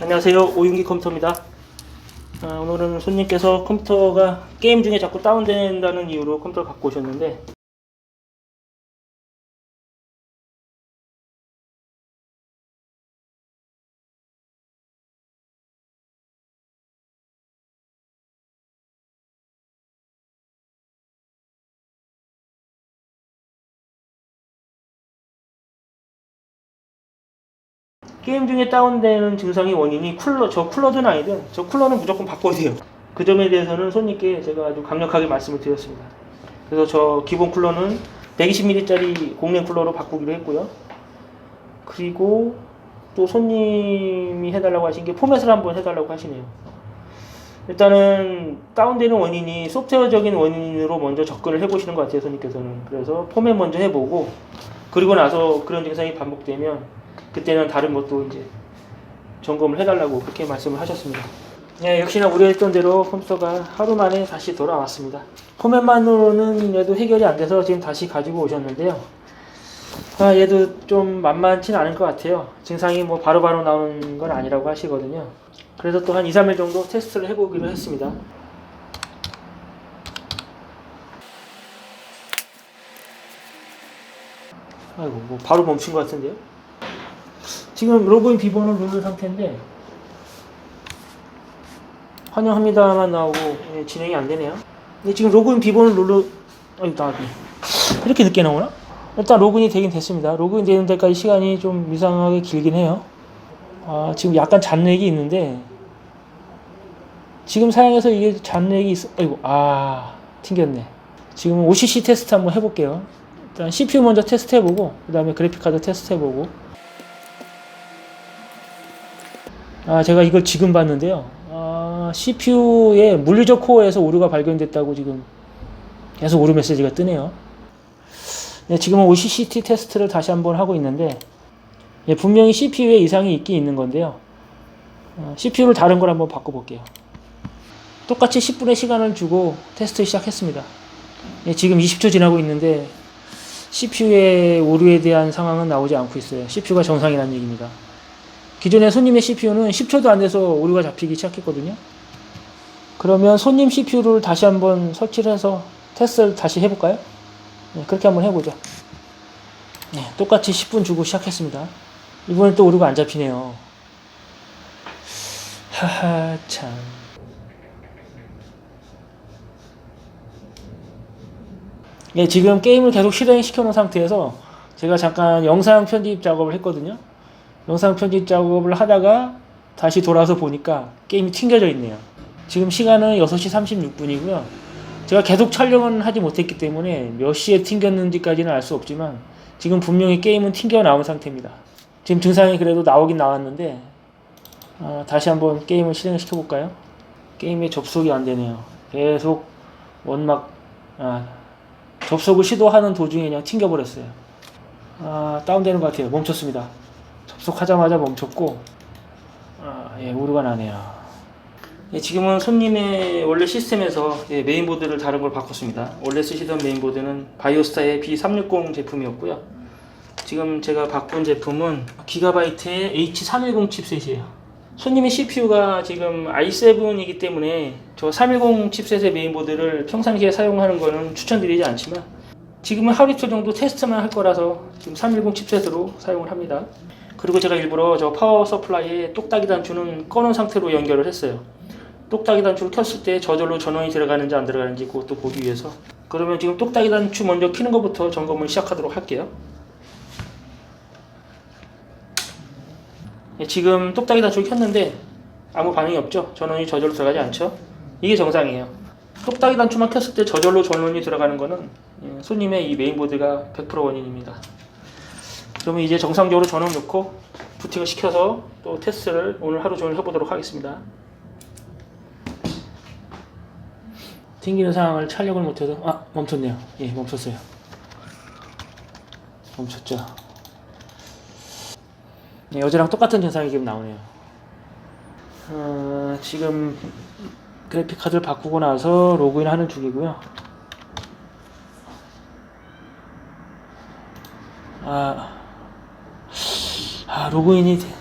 안녕하세요. 오윤기 컴퓨터입니다. 아, 오늘은 손님께서 컴퓨터가 게임 중에 자꾸 다운된다는 이유로 컴퓨터를 갖고 오셨는데 게임 중에 다운되는 증상의 원인이 쿨러, 저 쿨러든 아니든 저 쿨러는 무조건 바꿔야 돼요. 그 점에 대해서는 손님께 제가 아주 강력하게 말씀을 드렸습니다. 그래서 저 기본 쿨러는 120ml짜리 공랭 쿨러로 바꾸기로 했고요. 그리고 또 손님이 해달라고 하신 게 포맷을 한번 해달라고 하시네요. 일단은 다운되는 원인이 소프트웨어적인 원인으로 먼저 접근을 해보시는 것 같아요, 손님께서는. 그래서 포맷 먼저 해보고 그리고 나서 그런 증상이 반복되면 그때는 다른 것도 이제 점검을 해달라고 그렇게 말씀을 하셨습니다. 네, 역시나 우려했던 대로 컴퓨터가 하루 만에 다시 돌아왔습니다. 포맷만으로는 얘도 해결이 안 돼서 지금 다시 가지고 오셨는데요. 아, 얘도 좀 만만치는 않을 것 같아요. 증상이 뭐 바로바로 나오는 건 아니라고 하시거든요. 그래서 또 한 2, 3일 정도 테스트를 해보기로 했습니다. 아이고, 뭐 바로 멈춘 것 같은데요? 지금 로그인 비번을 누른 상태인데 환영합니다만 나오고 예, 진행이 안 되네요. 근데 지금 로그인 비번을 눌러 아유 나비 이렇게 늦게 나오나? 일단 로그인이 되긴 됐습니다. 로그인 되는 데까지 시간이 좀 이상하게 길긴 해요. 아 지금 약간 잔렉이 있는데 지금 사용해서 이게 잔렉이 있어. 아이고 아 튕겼네. 지금 OCC 테스트 한번 해볼게요. 일단 CPU 먼저 테스트 해보고 그 다음에 그래픽 카드 테스트 해보고 아, 제가 이걸 지금 봤는데요. 아, CPU의 물리적 코어에서 오류가 발견됐다고 지금 계속 오류 메시지가 뜨네요. 네, 지금은 OCCT 테스트를 다시 한번 하고 있는데, 예, 분명히 CPU에 이상이 있긴 있는 건데요. 어, CPU를 다른 걸 한번 바꿔볼게요. 똑같이 10분의 시간을 주고 테스트 시작했습니다. 예, 지금 20초 지나고 있는데, CPU의 오류에 대한 상황은 나오지 않고 있어요. CPU가 정상이라는 얘기입니다. 기존의 손님의 CPU는 10초도 안 돼서 오류가 잡히기 시작했거든요. 그러면 손님 CPU를 다시 한번 설치를 해서 테스트를 다시 해볼까요? 네, 그렇게 한번 해보죠. 네, 똑같이 10분 주고 시작했습니다. 이번엔 또 오류가 안 잡히네요. 하하, 참. 네, 지금 게임을 계속 실행시켜 놓은 상태에서 제가 잠깐 영상 편집 작업을 했거든요. 영상 편집 작업을 하다가 다시 돌아서 보니까 게임이 튕겨져 있네요. 지금 시간은 6시 36분이고요. 제가 계속 촬영은 하지 못했기 때문에 몇 시에 튕겼는지까지는 알 수 없지만 지금 분명히 게임은 튕겨 나온 상태입니다. 지금 증상이 그래도 나오긴 나왔는데 아, 다시 한번 게임을 실행시켜 볼까요? 게임에 접속이 안 되네요. 계속 원막 아, 접속을 시도하는 도중에 그냥 튕겨 버렸어요. 아, 다운되는 것 같아요. 멈췄습니다. 접속하자마자 멈췄고 아, 예, 오류가 나네요. 예, 지금은 손님의 원래 시스템에서 예, 메인보드를 다른 걸 바꿨습니다. 원래 쓰시던 메인보드는 바이오스타의 B360 제품이었고요. 지금 제가 바꾼 제품은 기가바이트의 H310 칩셋이에요. 손님의 CPU가 지금 i7이기 때문에 저 310 칩셋의 메인보드를 평상시에 사용하는 거는 추천드리지 않지만 지금은 하루 이틀 정도 테스트만 할 거라서 지금 310 칩셋으로 사용을 합니다. 그리고 제가 일부러 저 파워 서플라이에 똑딱이 단추는 꺼놓은 상태로 연결을 했어요. 똑딱이 단추를 켰을 때 저절로 전원이 들어가는지 안 들어가는지 그것도 보기 위해서. 그러면 지금 똑딱이 단추 먼저 켜는 것부터 점검을 시작하도록 할게요. 예, 지금 똑딱이 단추를 켰는데 아무 반응이 없죠? 전원이 저절로 들어가지 않죠? 이게 정상이에요. 똑딱이 단추만 켰을 때 저절로 전원이 들어가는 거는 예, 손님의 이 메인보드가 100% 원인입니다. 그러면 이제 정상적으로 전원 넣고 부팅을 시켜서 또 테스트를 오늘 하루 종일 해보도록 하겠습니다. 튕기는 상황을 촬영을 못해서 아 멈췄네요. 예 멈췄어요. 멈췄죠. 예, 어제랑 똑같은 증상이 지금 나오네요. 어, 지금 그래픽 카드를 바꾸고 나서 로그인 하는 중이고요. 아, 아 로그인이 되-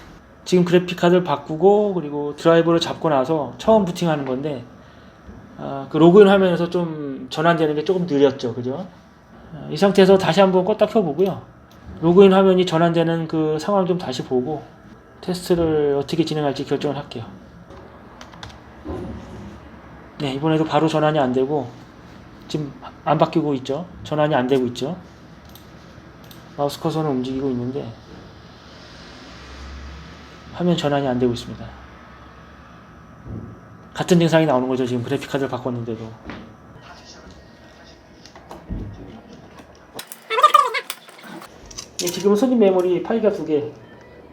지금 그래픽 카드를 바꾸고 그리고 드라이버를 잡고 나서 처음 부팅하는 건데 아, 그 로그인 화면에서 좀 전환되는 게 조금 느렸죠, 그죠? 아, 이 상태에서 다시 한번 껐다 켜보고요. 로그인 화면이 전환되는 그 상황 좀 다시 보고 테스트를 어떻게 진행할지 결정을 할게요. 네, 이번에도 바로 전환이 안 되고 지금 안 바뀌고 있죠. 전환이 안 되고 있죠. 마우스 커서는 움직이고 있는데 화면 전환이 안 되고 있습니다. 같은 증상이 나오는 거죠. 지금 그래픽 카드를 바꿨는데도. 예, 지금 손님 메모리 8기가 두 개.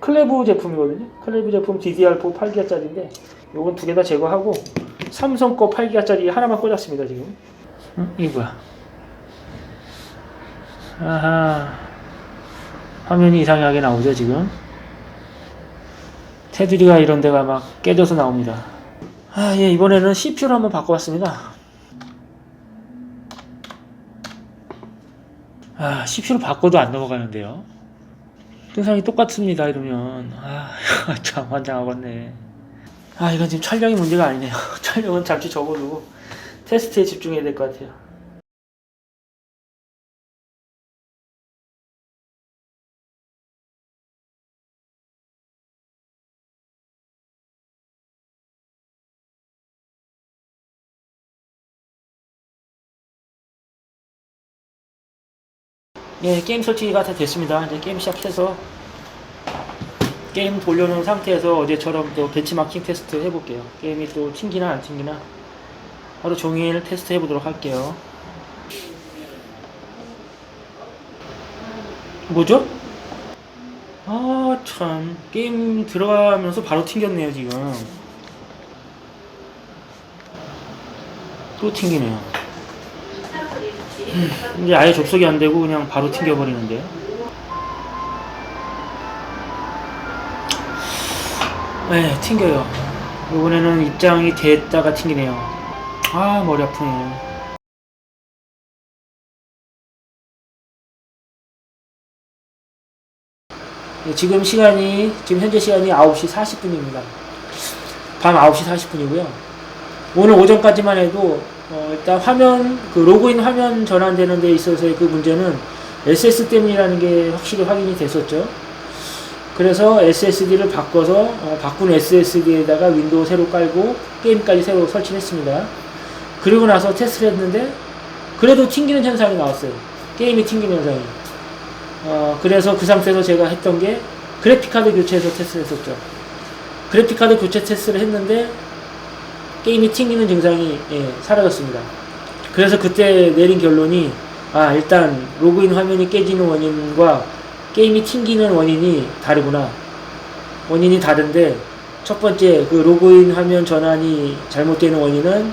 클레브 제품이거든요. 클레브 제품 DDR4 8기가짜리인데 요건 두 개 다 제거하고 삼성 거 8기가짜리 하나만 꽂았습니다. 지금. 응? 이게 뭐야? 아하. 화면이 이상하게 나오죠, 지금. 테두리가 이런 데가 막 깨져서 나옵니다. 아, 예, 이번에는 CPU를 한번 바꿔봤습니다. 아, CPU를 바꿔도 안 넘어가는데요. 증상이 똑같습니다, 이러면. 아, 참, 환장하겠네. 아, 이건 지금 촬영이 문제가 아니네요. 촬영은 잠시 접어두고 테스트에 집중해야 될 것 같아요. 예, 게임 설치가 다 됐습니다. 이제 게임 시작해서 게임 돌려놓은 상태에서 어제처럼 또 벤치마킹 테스트 해볼게요. 게임이 또 튕기나 안 튕기나 하루 종일 테스트 해보도록 할게요. 뭐죠? 아, 참. 게임 들어가면서 바로 튕겼네요, 지금. 또 튕기네요. 이제 아예 접속이 안 되고 그냥 바로 튕겨버리는데요. 네, 튕겨요. 이번에는 입장이 됐다가 튕기네요. 아, 머리 아프네. 네, 지금 시간이, 지금 현재 시간이 9시 40분입니다. 밤 9시 40분이고요. 오늘 오전까지만 해도 어, 일단 화면 그 로그인 화면 전환되는 데 있어서의 그 문제는 SS 때문이라는 게 확실히 확인이 됐었죠. 그래서 SSD를 바꿔서 어, 바꾼 SSD에다가 윈도우 새로 깔고 게임까지 새로 설치했습니다. 그리고 나서 테스트를 했는데 그래도 튕기는 현상이 나왔어요. 게임이 튕기는 현상이. 어, 그래서 그 상태에서 제가 했던 게 그래픽카드 교체해서 테스트를 했었죠. 그래픽카드 교체 테스트를 했는데 게임이 튕기는 증상이 예, 사라졌습니다. 그래서 그때 내린 결론이 아 일단 로그인 화면이 깨지는 원인과 게임이 튕기는 원인이 다르구나. 원인이 다른데 첫 번째 그 로그인 화면 전환이 잘못되는 원인은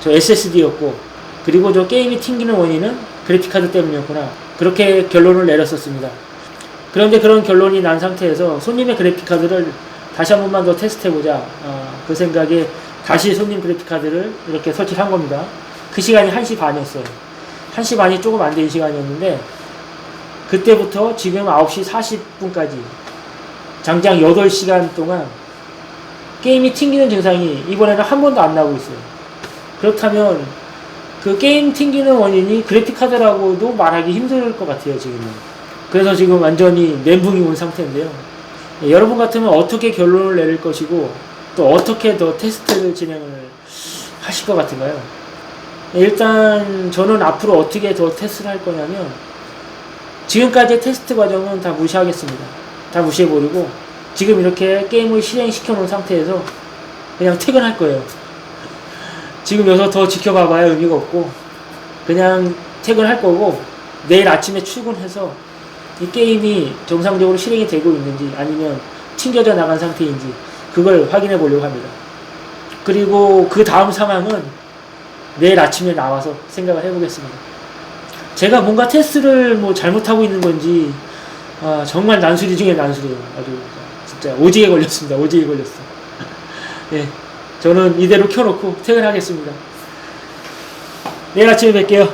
저 SSD였고 그리고 저 게임이 튕기는 원인은 그래픽카드 때문이었구나. 그렇게 결론을 내렸었습니다. 그런데 그런 결론이 난 상태에서 손님의 그래픽카드를 다시 한 번만 더 테스트해보자. 어, 그 생각에 다시 손님 그래픽카드를 이렇게 설치를 한 겁니다. 그 시간이 1시 반이었어요. 1시 반이 조금 안 된 시간이었는데, 그때부터 지금 9시 40분까지 장장 8시간 동안 게임이 튕기는 증상이 이번에는 한 번도 안 나오고 있어요. 그렇다면 그 게임 튕기는 원인이 그래픽카드라고도 말하기 힘들 것 같아요, 지금은. 그래서 지금 완전히 멘붕이 온 상태인데요. 예, 여러분 같으면 어떻게 결론을 내릴 것이고, 또 어떻게 더 테스트를 진행을 하실 것 같은가요? 일단 저는 앞으로 어떻게 더 테스트를 할 거냐면 지금까지 테스트 과정은 다 무시하겠습니다. 다 무시해버리고 지금 이렇게 게임을 실행시켜 놓은 상태에서 그냥 퇴근할 거예요. 지금 여기서 더 지켜봐봐야 의미가 없고 그냥 퇴근할 거고 내일 아침에 출근해서 이 게임이 정상적으로 실행이 되고 있는지 아니면 튕겨져 나간 상태인지 그걸 확인해 보려고 합니다. 그리고 그 다음 상황은 내일 아침에 나와서 생각을 해보겠습니다. 제가 뭔가 테스트를 뭐 잘못하고 있는 건지 아, 정말 난수리 중에 난수리예요. 아주 진짜 오지게 걸렸습니다. 오지게 걸렸어. 예, 저는 이대로 켜놓고 퇴근하겠습니다. 내일 아침에 뵐게요.